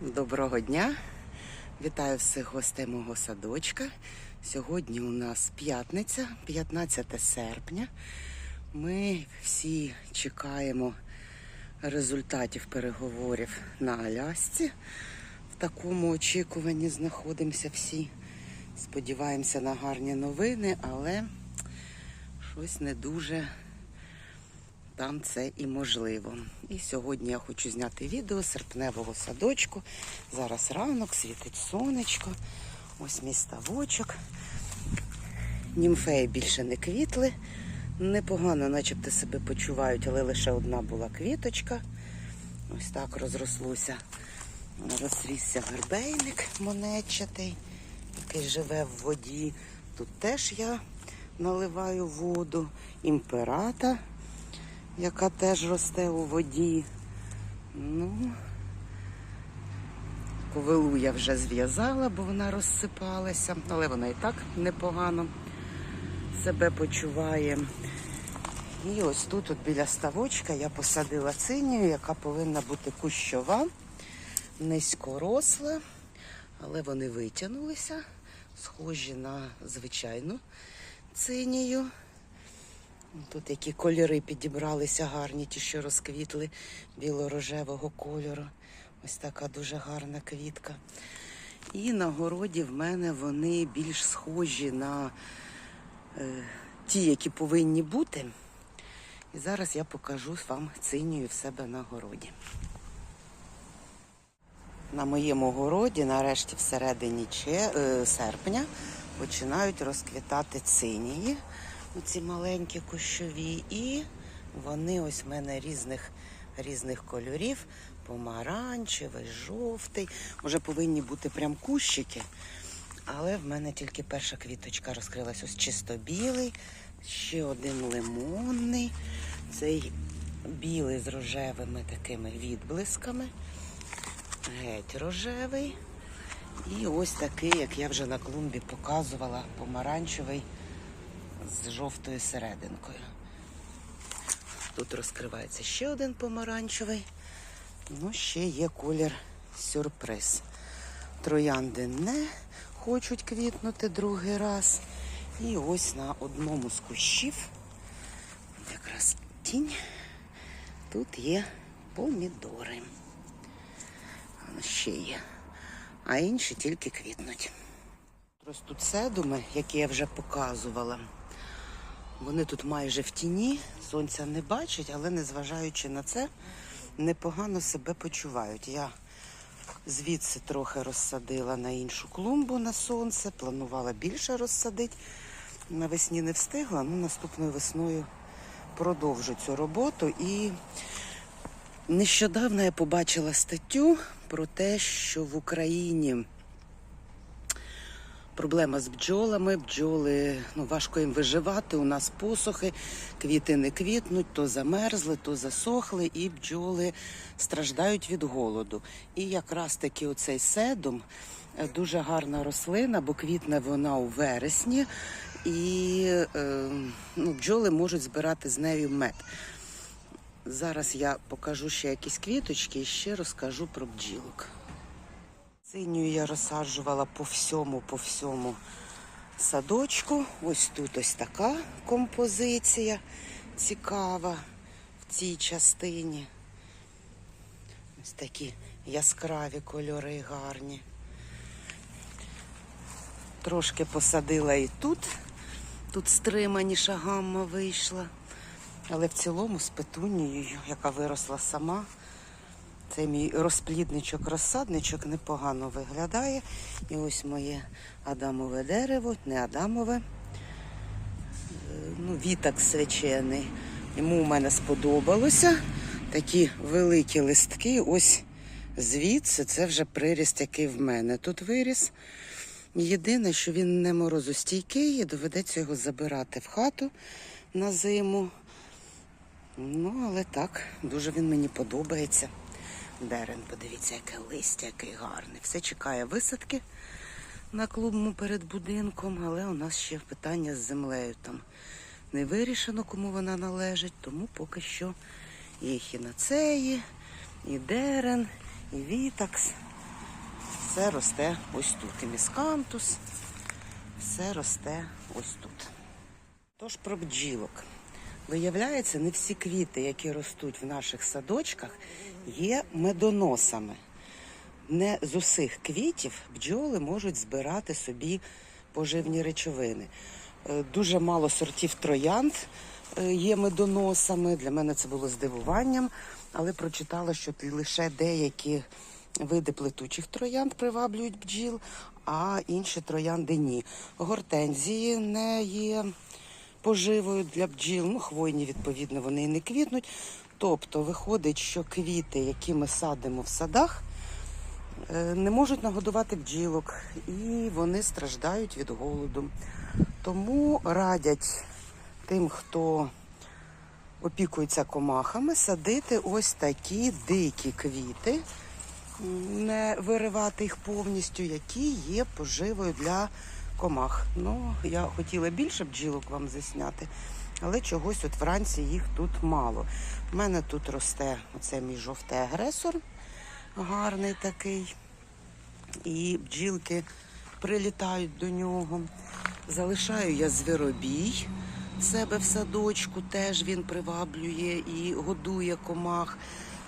Доброго дня! Вітаю всіх гостей мого садочка. Сьогодні у нас п'ятниця, 15 серпня. Ми всі чекаємо результатів переговорів на Алясці. В такому очікуванні знаходимося всі. Сподіваємося на гарні новини, але щось не дуже там це і можливо. І сьогодні я хочу зняти відео серпневого садочку. Зараз ранок, світить сонечко. Ось мій ставочок. Німфеї більше не квітли. Непогано, начебто себе почувають, але лише одна була квіточка. Ось так розрослося. Розрісся вербейник монетчатий, який живе в воді. Тут теж я наливаю воду. Імперата яка теж росте у воді. Ну, ковилу я вже зв'язала, бо вона розсипалася, але вона і так непогано себе почуває. І ось тут, от біля ставочка, я посадила цинію, яка повинна бути кущова, низькоросла, але вони витягнулися, схожі на звичайну цинію. Тут які кольори підібралися гарні, ті, що розквітли біло-рожевого кольору. Ось така дуже гарна квітка. І на городі в мене вони більш схожі на е, ті, які повинні бути. І зараз я покажу вам цинію в себе на городі. На моєму городі, нарешті, всередині е, серпня, починають розквітати цинії оці маленькі кущові, і вони ось в мене різних різних кольорів: помаранчевий, жовтий. Вже повинні бути прям кущики. Але в мене тільки перша квіточка розкрилась. Ось чисто білий, ще один лимонний. Цей білий з рожевими такими відблисками. Геть рожевий. І ось такий, як я вже на клумбі показувала, помаранчевий з жовтою серединкою. Тут розкривається ще один помаранчевий. Ну, ще є колір сюрприз. Троянди не хочуть квітнути другий раз. І ось на одному з кущів, якраз тінь, тут є помідори. А Ще є. А інші тільки квітнуть. Ось тут седуми, які я вже показувала. Вони тут майже в тіні, сонця не бачать, але незважаючи на це, непогано себе почувають. Я звідси трохи розсадила на іншу клумбу на сонце, планувала більше розсадити. Навесні не встигла, ну наступною весною продовжу цю роботу. І нещодавно я побачила статтю про те, що в Україні проблема з бджолами. Бджоли ну, важко їм виживати. У нас посухи, квіти не квітнуть, то замерзли, то засохли, і бджоли страждають від голоду. І якраз таки оцей седум е, дуже гарна рослина, бо квітне вона у вересні, і е, ну, бджоли можуть збирати з нею мед. Зараз я покажу ще якісь квіточки і ще розкажу про бджілок. Синю я розсаджувала по всьому, по всьому садочку. Ось тут ось така композиція цікава в цій частині. Ось такі яскраві кольори гарні. Трошки посадила і тут. Тут стриманіша гамма вийшла. Але в цілому з петунією, яка виросла сама. Це мій розплідничок-розсадничок непогано виглядає. І ось моє адамове дерево, не адамове, е, ну, віток свячений. Йому у мене сподобалося. Такі великі листки. Ось звідси це вже приріст, який в мене тут виріс. Єдине, що він не морозостійкий, і доведеться його забирати в хату на зиму. Ну, але так, дуже він мені подобається. Дерен, подивіться, яке листя, який гарний. Все чекає висадки на клубу перед будинком, але у нас ще питання з землею там не вирішено, кому вона належить, тому поки що і хінацеї, і дерен, і вітакс. все росте ось тут. І міскантус, все росте ось тут. Тож про бджілок. Виявляється, не всі квіти, які ростуть в наших садочках, є медоносами. Не з усіх квітів бджоли можуть збирати собі поживні речовини. Е, Дуже мало сортів троянд е, є медоносами. Для мене це було здивуванням, але прочитала, що лише деякі види плетучих троянд приваблюють бджіл, а інші троянди ні. Гортензії не є поживою для бджіл. Ну, хвойні, відповідно, вони і не квітнуть. Тобто виходить, що квіти, які ми садимо в садах, е, не можуть нагодувати бджілок, і вони страждають від голоду. Тому радять тим, хто опікується комахами, садити ось такі дикі квіти, не виривати їх повністю, які є поживою для комах. Ну, я хотіла більше бджілок вам засняти, але чогось от вранці їх тут мало. У мене тут росте оце мій жовтий агресор, гарний такий. І бджілки прилітають до нього. Залишаю я звіробій себе в садочку, теж він приваблює і годує комах.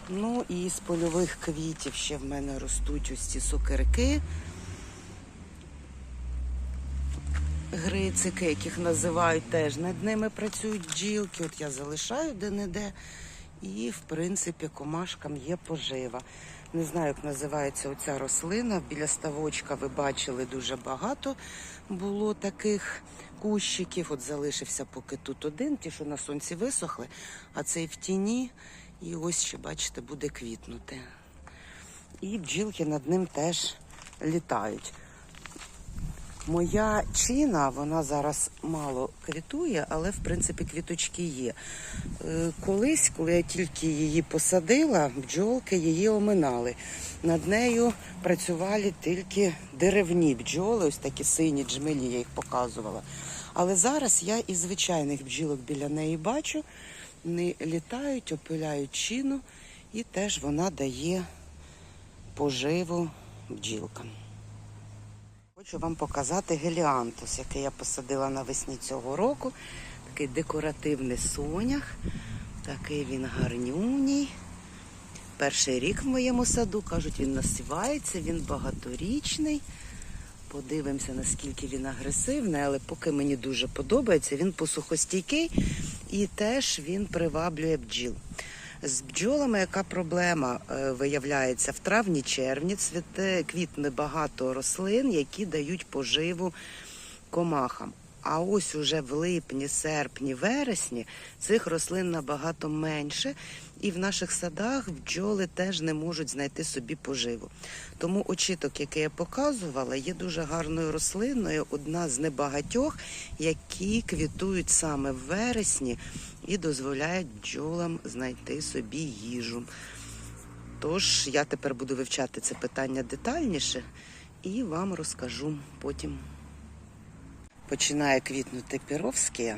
Ну і з польових квітів ще в мене ростуть ось ці сокирки. Грицики, яких називають теж над ними працюють бджілки. От я залишаю де-не-де. І, в принципі, комашкам є пожива. Не знаю, як називається оця рослина. Біля ставочка ви бачили дуже багато було таких кущиків. От залишився поки тут один, ті, що на сонці висохли, а цей в тіні. І ось ще, бачите, буде квітнути. І бджілки над ним теж літають. Моя чина, вона зараз мало квітує, але в принципі квіточки є. Е, Колись, коли я тільки її посадила, бджолки її оминали. Над нею працювали тільки деревні бджоли, ось такі сині джмелі, я їх показувала. Але зараз я і звичайних бджілок біля неї бачу. Вони літають, опиляють чину, і теж вона дає поживу бджілкам. Хочу вам показати геліантус, який я посадила навесні цього року. Такий декоративний сонях. Такий він гарнюній. Перший рік в моєму саду, кажуть, він насівається, він багаторічний. Подивимося, наскільки він агресивний, але поки мені дуже подобається, він посухостійкий і теж він приваблює бджіл. З бджолами яка проблема е, виявляється в травні-червні цвіте квітне багато рослин, які дають поживу комахам. А ось уже в липні, серпні, вересні цих рослин набагато менше, і в наших садах бджоли теж не можуть знайти собі поживу. Тому очіток, який я показувала, є дуже гарною рослиною, одна з небагатьох, які квітують саме в вересні і дозволяють бджолам знайти собі їжу. Тож я тепер буду вивчати це питання детальніше і вам розкажу потім. Починає квітнути піровські.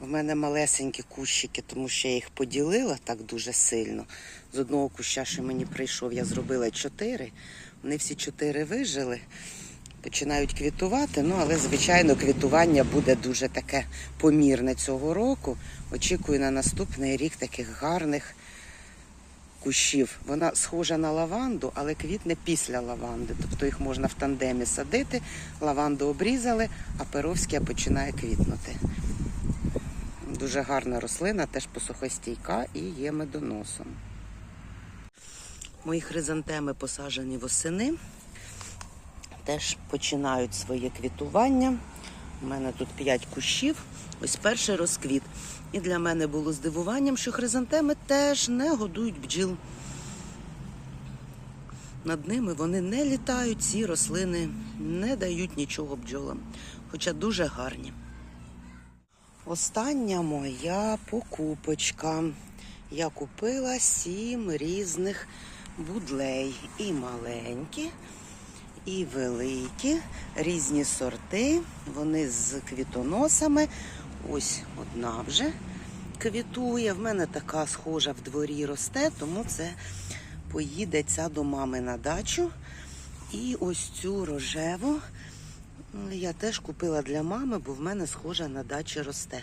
В мене малесенькі кущики, тому що я їх поділила так дуже сильно. З одного куща, що мені прийшов, я зробила чотири. Вони всі чотири вижили, починають квітувати. Ну, але, звичайно, квітування буде дуже таке помірне цього року. Очікую на наступний рік таких гарних кущів. Вона схожа на лаванду, але квітне після лаванди. Тобто їх можна в тандемі садити, лаванду обрізали, а перовська починає квітнути. Дуже гарна рослина, теж посухостійка і є медоносом. Мої хризантеми посаджені восени. Теж починають своє квітування. У мене тут 5 кущів. Ось перший розквіт. І для мене було здивуванням, що хризантеми теж не годують бджіл. Над ними вони не літають, ці рослини не дають нічого бджолам, хоча дуже гарні. Остання моя покупочка. Я купила сім різних будлей. І маленькі, і великі, різні сорти. Вони з квітоносами. Ось одна вже квітує. В мене така схожа в дворі росте, тому це поїде ця до мами на дачу. І ось цю рожеву я теж купила для мами, бо в мене схожа на дачі росте.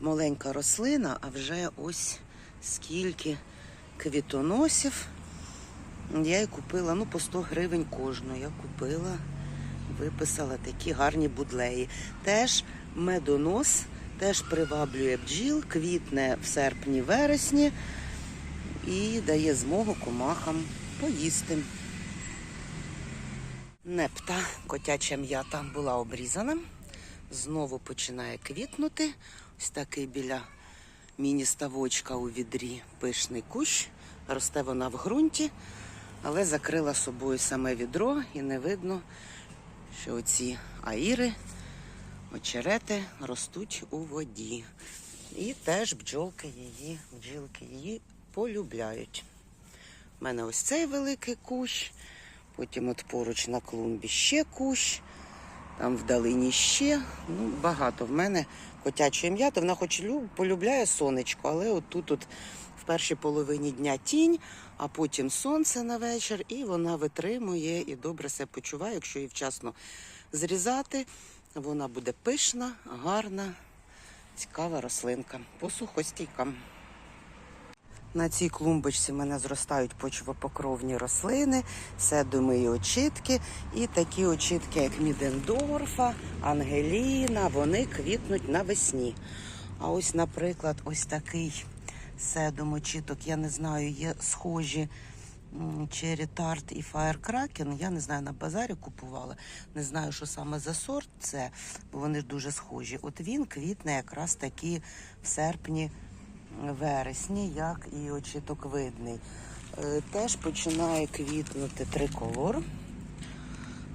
Маленька рослина, а вже ось скільки квітоносів. Я її купила ну, по 100 гривень кожну. Я купила, виписала такі гарні будлеї. Теж медонос, теж приваблює бджіл, квітне в серпні-вересні і дає змогу комахам поїсти. Непта, котяча м'ята, була обрізана. Знову починає квітнути. Ось такий біля міні-ставочка у відрі пишний кущ. Росте вона в ґрунті, але закрила собою саме відро і не видно, що оці аїри, очерети ростуть у воді. І теж бджолки її, бджілки її полюбляють. У мене ось цей великий кущ, потім от поруч на клумбі ще кущ, там вдалині ще. Ну, багато в мене котячої м'яти. Вона хоч люб- полюбляє сонечко, але от тут от в першій половині дня тінь, а потім сонце на вечір, і вона витримує і добре себе почуває, якщо її вчасно зрізати. Вона буде пишна, гарна, цікава рослинка. Посухостійка. На цій клумбочці в мене зростають почвопокровні рослини, седуми і очітки. І такі очітки, як Мідендорфа, Ангеліна, вони квітнуть навесні. А ось, наприклад, ось такий седум очіток, я не знаю, є схожі м, Cherry і Firecracken. Я не знаю, на базарі купувала. Не знаю, що саме за сорт це, бо вони ж дуже схожі. От він квітне якраз таки в серпні вересні, як і очіток видний. Е, Теж починає квітнути триколор.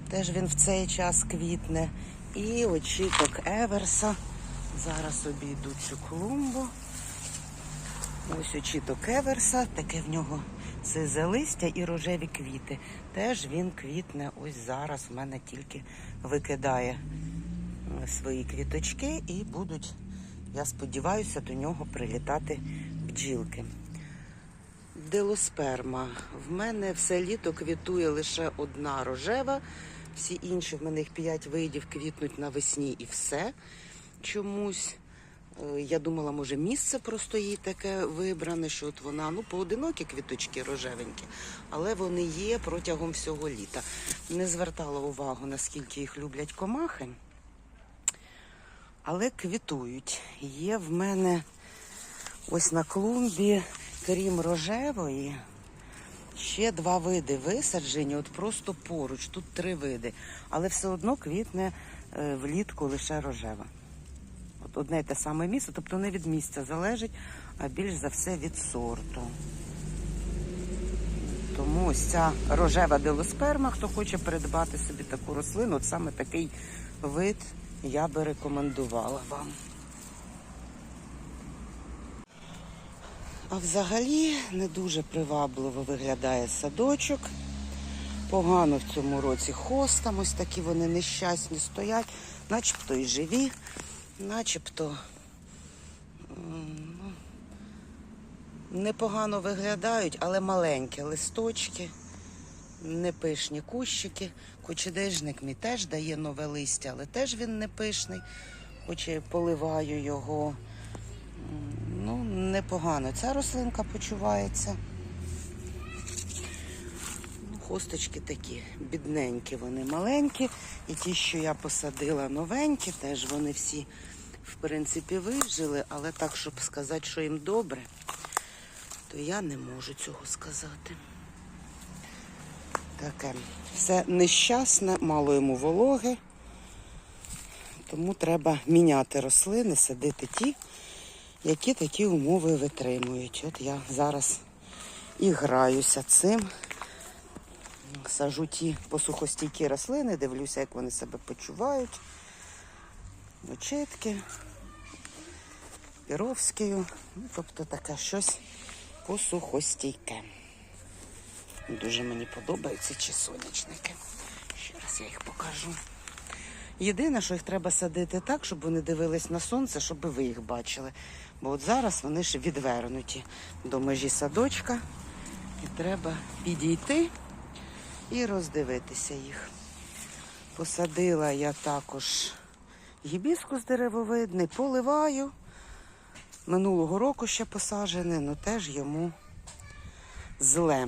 Теж він в цей час квітне. І очіток Еверса. Зараз обійду цю клумбу. Ось очіток Еверса, таке в нього сизе листя і рожеві квіти. Теж він квітне ось зараз. В мене тільки викидає е, свої квіточки і будуть, я сподіваюся, до нього прилітати бджілки. Делосперма. В мене все літо квітує лише одна рожева. Всі інші, в мене їх п'ять видів, квітнуть навесні і все чомусь. Е, Я думала, може, місце просто їй таке вибране, що от вона, ну, поодинокі квіточки рожевенькі, але вони є протягом всього літа. Не звертала увагу, наскільки їх люблять комахи, але квітують. Є в мене ось на клумбі, крім рожевої, ще два види висаджені, от просто поруч. Тут три види, але все одно квітне е, влітку лише рожева. От одне й те саме місце, тобто не від місця залежить, а більш за все від сорту. Тому ось ця рожева делосперма, хто хоче придбати собі таку рослину, от саме такий вид я би рекомендувала вам. А взагалі не дуже привабливо виглядає садочок. Погано в цьому році хостам, ось такі вони нещасні стоять, начебто і живі, начебто ну, непогано виглядають, але маленькі листочки, непишні кущики. Кочедежник мій теж дає нове листя, але теж він не пишний, хоч я поливаю його. Ну, непогано. Ця рослинка почувається. Ну, Хосточки такі бідненькі, вони маленькі. І ті, що я посадила новенькі, теж вони всі, в принципі, вижили, але так, щоб сказати, що їм добре, то я не можу цього сказати. Таке все нещасне, мало йому вологи. Тому треба міняти рослини, садити ті, які такі умови витримують. От я зараз і граюся цим. Сажу ті посухостійкі рослини, дивлюся, як вони себе почувають. Очитки, піровською. Ну, тобто таке щось посухостійке. Дуже мені подобаються ці сонячники. Ще раз я їх покажу. Єдине, що їх треба садити так, щоб вони дивились на сонце, щоб ви їх бачили. Бо от зараз вони ж відвернуті до межі садочка. І треба підійти і роздивитися їх. Посадила я також гібіскус деревовидний, поливаю. Минулого року ще посаджений, але теж йому зле.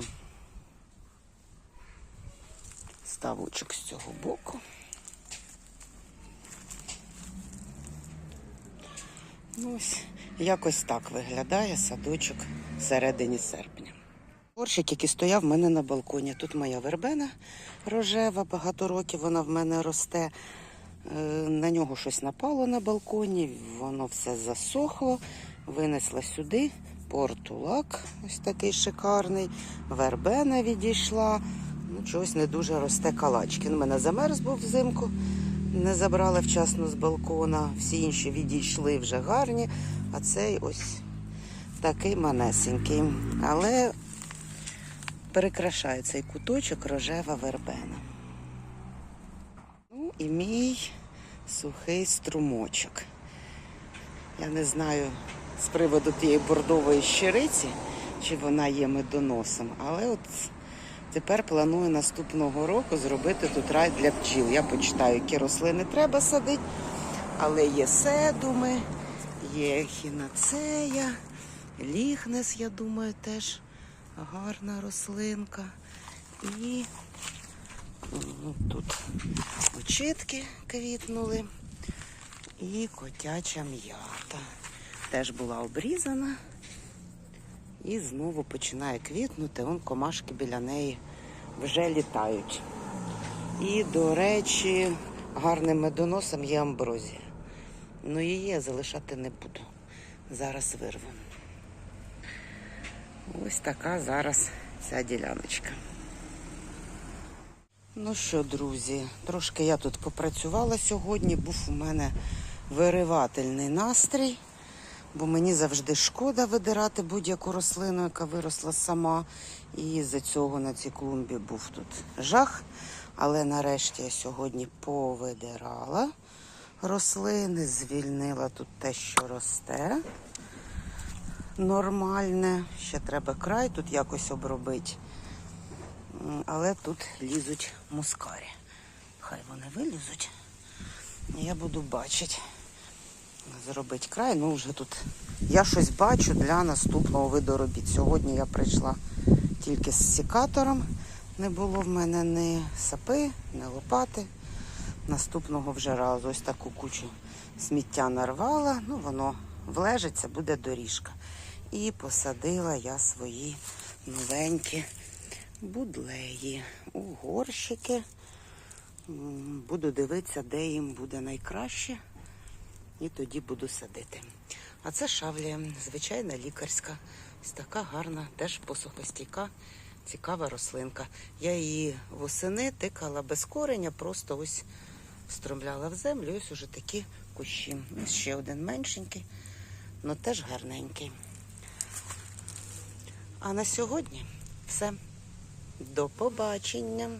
Ставочок з цього боку. Ну, ось якось так виглядає садочок всередині серпня. Горщик, який стояв в мене на балконі. Тут моя вербена рожева, багато років вона в мене росте. Е, На нього щось напало на балконі, воно все засохло. Винесла сюди портулак, ось такий шикарний. Вербена відійшла. Ну, чогось не дуже росте калачкін. У мене замерз був взимку, не забрала вчасно з балкона. Всі інші відійшли вже гарні, а цей ось такий манесенький. Але перекрашає цей куточок рожева вербена. Ну і мій сухий струмочок. Я не знаю з приводу тієї бордової щириці, чи вона є медоносом, але от тепер планую наступного року зробити тут рай для бджіл. Я почитаю, які рослини треба садити, але є седуми, є хінацея, ліхнес, я думаю, теж гарна рослинка. І тут очітки квітнули. І котяча м'ята. Теж була обрізана. І знову починає квітнути. Вон комашки біля неї вже літають. І, до речі, гарним медоносом є амброзія. Ну її я залишати не буду. Зараз вирву. Ось така зараз ця діляночка. Ну що, друзі, трошки я тут попрацювала сьогодні. Був у мене виривательний настрій, бо мені завжди шкода видирати будь-яку рослину, яка виросла сама. І з-за цього на цій клумбі був тут жах. Але нарешті я сьогодні повидирала рослини, звільнила тут те, що росте. Нормальне. Ще треба край тут якось обробити. Але тут лізуть мускарі. Хай вони вилізуть. Я буду бачити. Зробити край. Ну вже тут я щось бачу для наступного виду робіт. Сьогодні я прийшла тільки з секатором. Не було в мене ні сапи, ні лопати. Наступного вже разу ось таку кучу сміття нарвала. Ну, воно влежиться, буде доріжка. І посадила я свої новенькі будлеї у горщики. Буду дивитися, де їм буде найкраще. І тоді буду садити. А це шавлія, звичайна лікарська. Ось така гарна, теж посухостійка, цікава рослинка. Я її восени тикала без кореня, просто ось встромляла в землю. Ось уже такі кущі. Ось ще один меншенький, але теж гарненький. А на сьогодні все. До побачення.